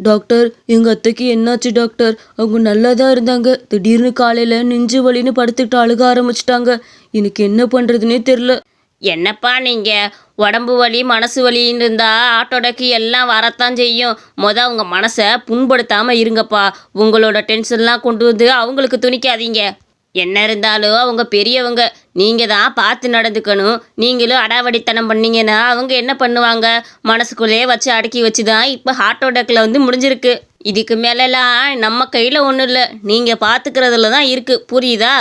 Doctor எங்கள் அத்தைக்கு என்னாச்சு டாக்டர்? அவங்க நல்லா தான் இருந்தாங்க. திடீர்னு காலையில் நெஞ்சு வலின்னு படுத்துக்கிட்டு அழுக ஆரம்பிச்சிட்டாங்க. எனக்கு என்ன பண்ணுறதுனே தெரில என்னப்பா நீங்கள் உடம்பு வலி மனசு வலின்னு இருந்தால் ஆட்டோடக்கு எல்லாம் வரத்தான் செய்யும். மொத அவங்க மனசை புண்படுத்தாமல் இருங்கப்பா. உங்களோட டென்ஷன்லாம் கொண்டு வந்து அவங்களுக்கு துணிக்காதீங்க. என்ன இருந்தாலும் அவங்க பெரியவங்க. நீங்கள் தான் பார்த்து நடந்துக்கணும். நீங்களும் அடாவடித்தனம் பண்ணீங்கன்னா அவங்க என்ன பண்ணுவாங்க? மனசுக்குள்ளேயே வச்சு அடக்கி வச்சு தான் இப்போ ஹார்ட் அட்டாக்கில் வந்து முடிஞ்சிருக்கு. இதுக்கு மேலெல்லாம் நம்ம கையில் ஒன்றும் இல்லை. நீங்கள் பார்த்துக்கிறதுல தான் இருக்குது புரியுதா?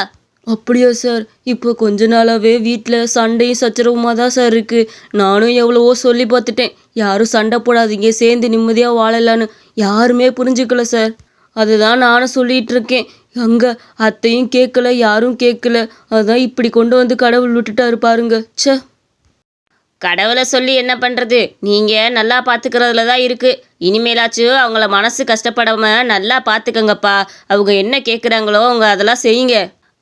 அப்படியா சார் இப்போ கொஞ்ச நாளாகவே வீட்டில் சண்டையும் சச்சரவுமா தான் சார் இருக்குது நானும் எவ்வளவோ சொல்லி பார்த்துட்டேன். யாரும் சண்டை போடாதீங்க. சேர்ந்து நிம்மதியாக வாழலான்னு. யாருமே புரிஞ்சுக்கல சார் அதுதான் நானும் சொல்லிட்டு இருக்கேன் அங்கே அத்தையும் கேட்கல யாரும் கேட்கல அதான் இப்படி கொண்டு வந்து கடவுள் விட்டுட்டாரு பாருங்க. ச்சே. கடவுளை சொல்லி என்ன பண்ணுறது நீங்கள் நல்லா பார்த்துக்கிறதுல தான் இருக்குது இனிமேலாச்சும் அவங்கள மனசு கஷ்டப்படாம நல்லா பார்த்துக்கங்கப்பா அவங்க என்ன கேட்குறாங்களோ அவங்க அதெல்லாம் செய்யுங்க.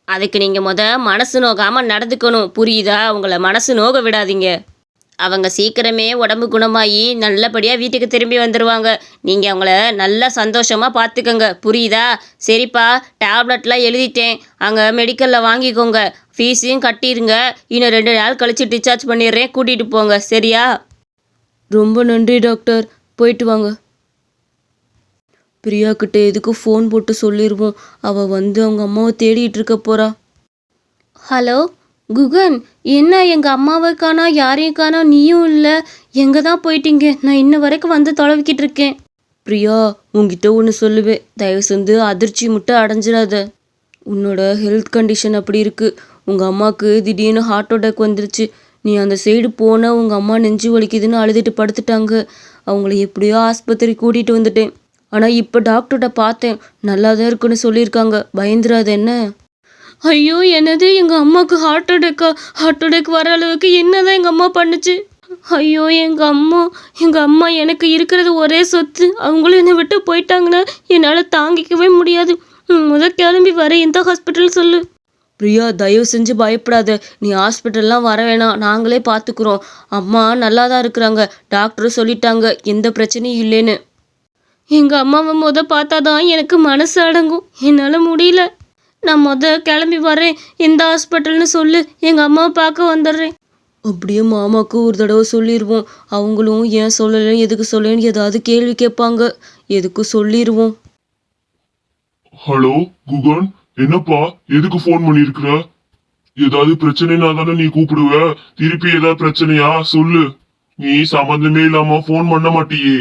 அதுக்கு நீங்கள் முத மனசு நோகாமல் நடந்துக்கணும். புரியுதா? அவங்கள மனசு நோக விடாதீங்க. அவங்க சீக்கிரமே உடம்பு குணமாகி நல்லபடியாக வீட்டுக்கு திரும்பி வந்துடுவாங்க நீங்கள் அவங்கள நல்லா சந்தோஷமாக பார்த்துக்கங்க புரியுதா? சரிப்பா டேப்லெட்லாம் எழுதிட்டேன். அங்கே மெடிக்கலில் வாங்கிக்கோங்க. ஃபீஸையும் கட்டிடுங்க இன்னும் ரெண்டு நாள் கழித்து டிஸ்சார்ஜ் பண்ணிடுறேன். கூட்டிகிட்டு போங்க. சரியா? ரொம்ப நன்றி டாக்டர். போயிட்டு வாங்க. பிரியா கிட்ட எதுக்கு ஃபோன் போட்டு சொல்லிடுவோம் அவள் வந்து அவங்க அம்மாவை தேடிட்டு இருக்க போறா. ஹலோ? குகன் என்ன எங்கள் அம்மாவை காணா யாரையும் காணா நீயும் இல்லை. எங்கே தான் போயிட்டீங்க? நான் இன்ன வரைக்கும் வந்து தொலைவிக்கிட்டு இருக்கேன். பிரியா உங்ககிட்ட ஒன்று சொல்லுவேன். தயவு செஞ்சு அதிர்ச்சி மட்டும் அடைஞ்சிடாத. உன்னோட ஹெல்த் கண்டிஷன் அப்படி இருக்குது உங்கள் அம்மாவுக்கு திடீர்னு ஹார்ட் அட்டாக் வந்துருச்சு. நீ அந்த சைடு போனால் உங்கள் அம்மா நெஞ்சு வலிக்குதுன்னு அழுதுட்டு படுத்துட்டாங்க. அவங்கள எப்படியோ ஆஸ்பத்திரி கூட்டிகிட்டு வந்துட்டேன். ஆனால் இப்போ டாக்டர்கிட்ட பார்த்தேன். நல்லா தான் இருக்குன்னு சொல்லியிருக்காங்க. பயந்துராத என்ன? ஐயோ என்னது? எங்கள் அம்மாவுக்கு ஹார்ட் அட்டாக்கா ஹார்ட் அட்டாக் வர அளவுக்கு என்னதான் எங்கள் அம்மா பண்ணுச்சு? ஐயோ எங்கள் அம்மா எங்கள் அம்மா எனக்கு இருக்கிறது ஒரே சொத்து. அவங்களும் என்னை விட்டு போயிட்டாங்கன்னா என்னால் தாங்கிக்கவே முடியாது. முத கிளம்பி வர எந்த ஹாஸ்பிட்டல் சொல்லு. பிரியா தயவு செஞ்சு பயப்படாத. நீ ஹாஸ்பிட்டல்லாம் வர வேணாம். நாங்களே பார்த்துக்குறோம் அம்மா நல்லா தான் இருக்கிறாங்க. டாக்டரும் சொல்லிட்டாங்க. எந்த பிரச்சனையும் இல்லைன்னு. எங்கள் அம்மாவை முத பார்த்தாதான் எனக்கு மனசு அடங்கும். என்னால் முடியல. நான் முத கிளம்பி வரேன் எந்த ஹாஸ்பிட்டல்னு சொல்லு. எங்கள் அம்மாவை பார்க்க வந்துடுறேன். அப்படியே மாமாவுக்கு ஒரு தடவை சொல்லிடுவோம் அவங்களும் ஏன் சொல்லலை எதுக்கு சொல்லலைன்னு ஏதாவது கேள்வி கேட்பாங்க. எதுக்கும் சொல்லிடுவோம் ஹலோ குகன் என்னப்பா? எதுக்கு ஃபோன் பண்ணியிருக்கிற? ஏதாவது பிரச்சனைனா தானே நீ கூப்பிடுவ. திருப்பி ஏதாவது பிரச்சனையா? சொல்லு. நீ சம்மந்தமே இல்லாம ஃபோன் பண்ண மாட்டியே.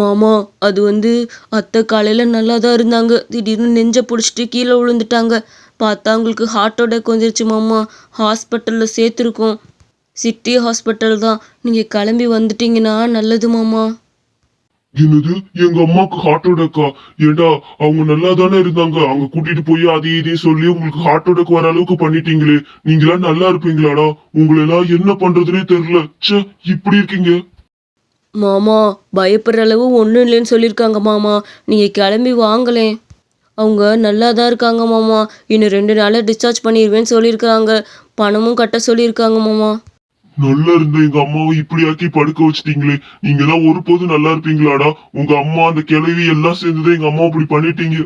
மாமா அது வந்து அத்தை காலையில் நல்லா தான் இருந்தாங்க. திடீர்னு நெஞ்சை பிடிச்சிட்டு கீழே விழுந்துட்டாங்க. பார்த்தா அவங்களுக்கு ஹார்ட் அட்டாக் வந்துருச்சு மாமா. ஹாஸ்பிட்டலில் சேர்த்துருக்கோம். சிட்டி ஹாஸ்பிட்டல் தான். நீங்கள் கிளம்பி வந்துட்டீங்கன்னா நல்லது மாமா. என்னது? எங்க அம்மாக்கு ஹார்ட் அட்டாக்கா ஏண்டா அவங்க நல்லா தானே இருந்தாங்க. அவங்க கூட்டிட்டு போய் அதே இதையும் சொல்லி உங்களுக்கு ஹார்ட் அட்டாக் வர அளவுக்கு பண்ணிட்டீங்களே. நீங்களாம் நல்லா இருப்பீங்களாடா? உங்களெல்லாம் என்ன பண்றதுனே தெரியல. ச்சே இப்படி இருக்கீங்க. மாமா பயப்படுற அளவு ஒன்றும் இல்லைன்னு சொல்லியிருக்காங்க மாமா. நீங்கள் கிளம்பி வாங்கலேன் அவங்க நல்லா தான் இருக்காங்க மாமா. இன்னும் ரெண்டு நாளில் டிஸ்சார்ஜ் பண்ணிடுவேன்னு சொல்லியிருக்காங்க. பணமும் கட்ட சொல்லியிருக்காங்க மாமா. நல்லா இருந்த எங்க அம்மாவை இப்படி ஆக்கி படுக்க வச்சிட்டீங்களே. நீங்க எல்லாம் ஒருபோதும் நல்லா இருப்பீங்களாடா. உங்க அம்மா அந்த கிளவி எல்லாம் சேர்ந்துதான் எங்க அம்மா இப்படி பண்ணிட்டீங்க.